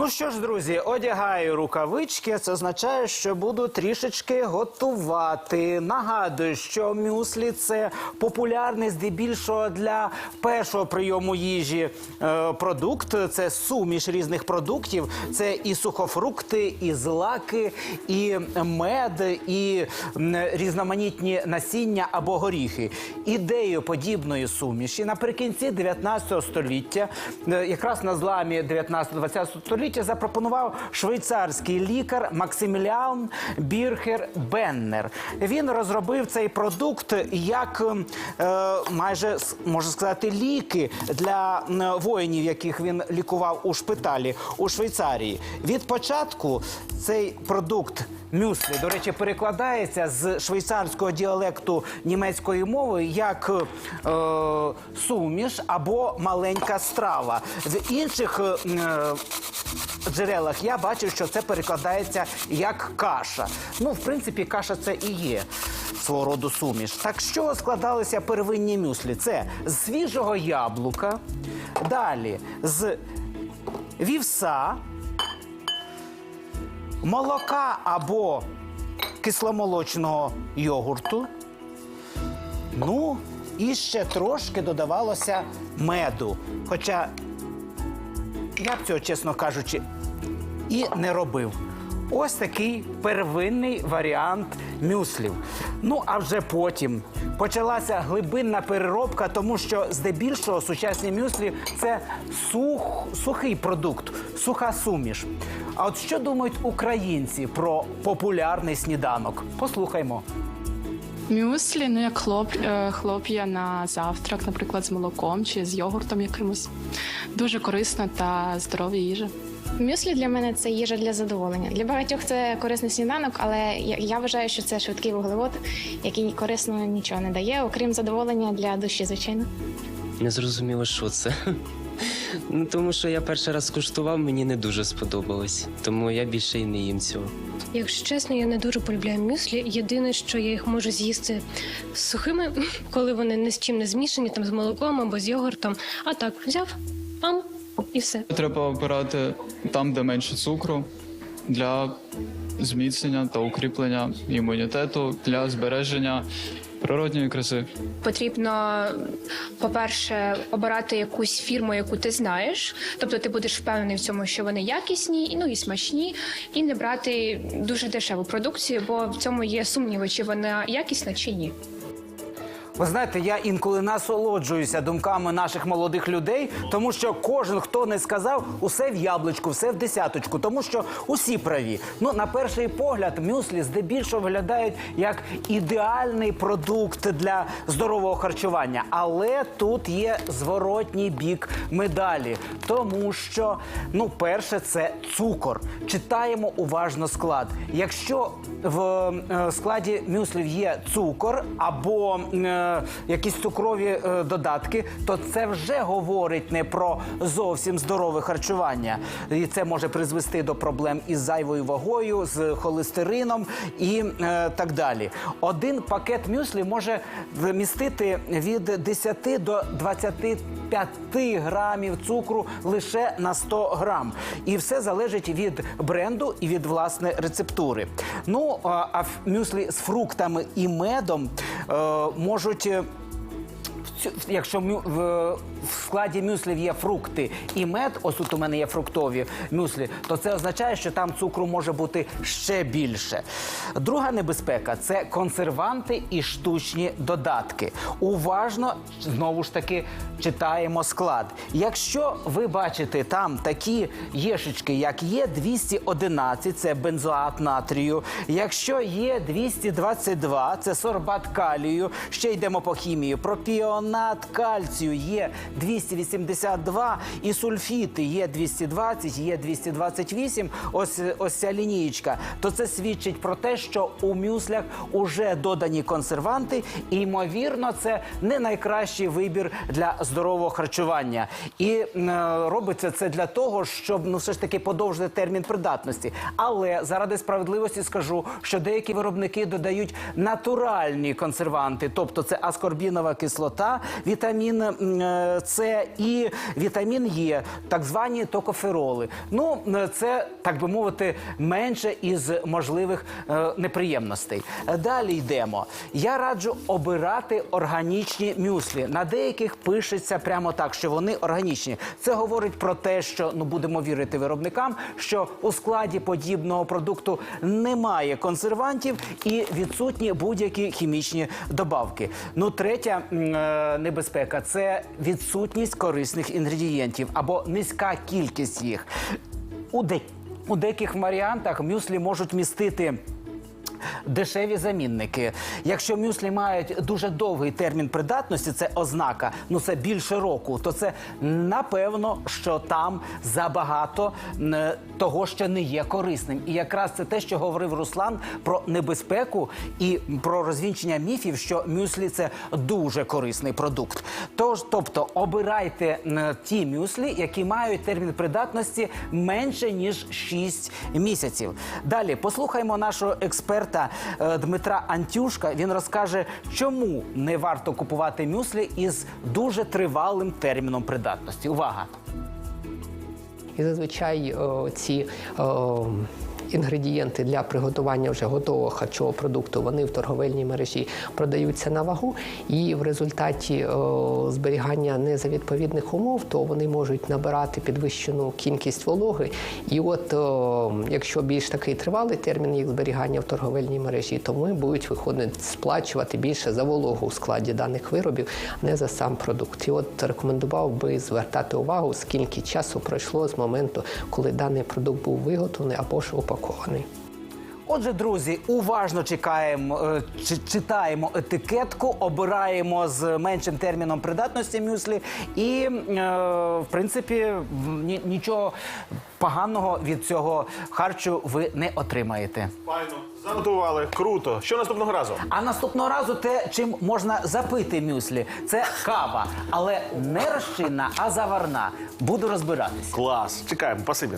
Ну що ж, друзі, одягаю рукавички. Це означає, що буду трішечки готувати. Нагадую, що мюслі це популярний здебільшого для першого прийому їжі е, продукт. Це суміш різних продуктів. Це і сухофрукти, і злаки, і мед, і різноманітні насіння або горіхи. Ідею подібної суміші наприкінці 19 століття, е, якраз на зламі 19-20 століття, запропонував швейцарський лікар Максиміліан Бірхер Беннер. Він розробив цей продукт як е, майже можна сказати ліки для воїнів, яких він лікував у шпиталі у Швейцарії. Від початку цей продукт. Мюслі, до речі, перекладається з швейцарського діалекту німецької мови як е, суміш або маленька страва. В інших е, е, джерелах я бачив, що це перекладається як каша. Ну, в принципі, каша це і є свого роду суміш. Так що складалися первинні мюслі? Це з свіжого яблука, далі з вівса, молока або кисломолочного йогурту. Ну, і ще трошки додавалося меду. Хоча я б цього, чесно кажучи, і не робив. Ось такий первинний варіант мюслів. Ну а вже потім почалася глибинна переробка, тому що здебільшого сучасні мюслі це сух, сухий продукт, суха суміш. А от що думають українці про популярний сніданок? Послухаймо. Мюслі, ну як хлоп, е, хлоп'я на завтрак, наприклад, з молоком чи з йогуртом якимось. Дуже корисна та здорова їжа. Мюслі для мене це їжа для задоволення. Для багатьох це корисний сніданок, але я, я вважаю, що це швидкий вуглевод, який корисно нічого не дає, окрім задоволення для душі, звичайно. Не зрозуміло, що це. Ну, тому що я перший раз скуштував, мені не дуже сподобалось. Тому я більше і не їм цього. Якщо чесно, я не дуже полюбляю мюслі. Єдине, що я їх можу з'їсти сухими, коли вони ні з чим не змішані, там з молоком або з йогуртом. А так взяв, пам, і все. Треба обирати там, де менше цукру, для зміцнення та укріплення імунітету, для збереження природньої краси. Потрібно, по-перше, обирати якусь фірму, яку ти знаєш. Тобто ти будеш впевнений в цьому, що вони якісні, і ну і смачні, і не брати дуже дешеву продукцію, бо в цьому є сумніви, чи вона якісна чи ні. Ви знаєте, я інколи насолоджуюся думками наших молодих людей, тому що кожен, хто не сказав, усе в яблучку, все в десяточку, тому що усі праві. Ну, на перший погляд, мюслі здебільшого виглядають як ідеальний продукт для здорового харчування. Але тут є зворотній бік медалі, тому що, ну, перше, це цукор. Читаємо уважно склад. Якщо в е, складі мюслів є цукор або е, якісь цукрові е, додатки, то це вже говорить не про зовсім здорове харчування. І це може призвести до проблем із зайвою вагою, з холестерином і е, так далі. Один пакет мюслі може вмістити від 10 до 25 грамів цукру лише на 100 грам. І все залежить від бренду і від власне рецептури. Ну а мюслі з фруктами і медом е, можуть. Е, в цю- Якщо мю- в, в складі мюслів є фрукти і мед, ось тут у мене є фруктові мюслі, то це означає, що там цукру може бути ще більше. Друга небезпека це консерванти і штучні додатки. Уважно знову ж таки читаємо склад. Якщо ви бачите там такі єшечки, як є 211, це бензоат натрію. Якщо є 222, це сорбат калію. Ще йдемо по хімії. Пропіон карбонат кальцію є 282, і сульфіти є 220, є 228. Ось ось ця лінієчка. То це свідчить про те, що у мюслях уже додані консерванти, і ймовірно, це не найкращий вибір для здорового харчування. І е, робиться це для того, щоб ну все ж таки подовжити термін придатності. Але заради справедливості скажу, що деякі виробники додають натуральні консерванти, тобто це аскорбінова кислота, вітамін е, С і вітамін Е, так звані токофероли. Ну е, це так би мовити менше із можливих е, неприємностей. Далі йдемо. Я раджу обирати органічні мюслі. На деяких пишеться прямо так, що вони органічні. Це говорить про те, що ну будемо вірити виробникам, що у складі подібного продукту немає консервантів і відсутні будь-які хімічні добавки. Ну, третя небезпека це відсутність корисних інгредієнтів або низька кількість їх. У, де... у деяких варіантах мюслі можуть містити. Дешеві замінники. Якщо мюслі мають дуже довгий термін придатності, це ознака, ну це більше року, то це напевно, що там забагато того, що не є корисним. І якраз це те, що говорив Руслан про небезпеку і про розвінчення міфів, що мюслі це дуже корисний продукт. Тож, тобто, обирайте ті мюслі, які мають термін придатності менше ніж 6 місяців. Далі послухаймо нашого експерта е, Дмитра Антюшка. Він розкаже, чому не варто купувати мюслі із дуже тривалим терміном придатності. Увага! І зазвичай о, ці о, інгредієнти для приготування вже готового харчового продукту вони в торговельній мережі продаються на вагу, і в результаті о, зберігання не за відповідних умов, то вони можуть набирати підвищену кількість вологи. І от о, якщо більш такий тривалий термін їх зберігання в торговельній мережі, то вони будуть виходити сплачувати більше за вологу у складі даних виробів, не за сам продукт. І от рекомендував би звертати увагу, скільки часу пройшло з моменту, коли даний продукт був виготовлений або ж упакований. Отже, друзі, уважно чекаємо, е, чи- читаємо етикетку, обираємо з меншим терміном придатності мюслі, і е, в принципі ні- нічого поганого від цього харчу ви не отримаєте. Файно. Занотували. Круто. Що наступного разу? А наступного разу те, чим можна запити мюслі, це кава, але не розчинна, а заварна. Буду розбиратись. Клас. Чекаємо. Спасибі.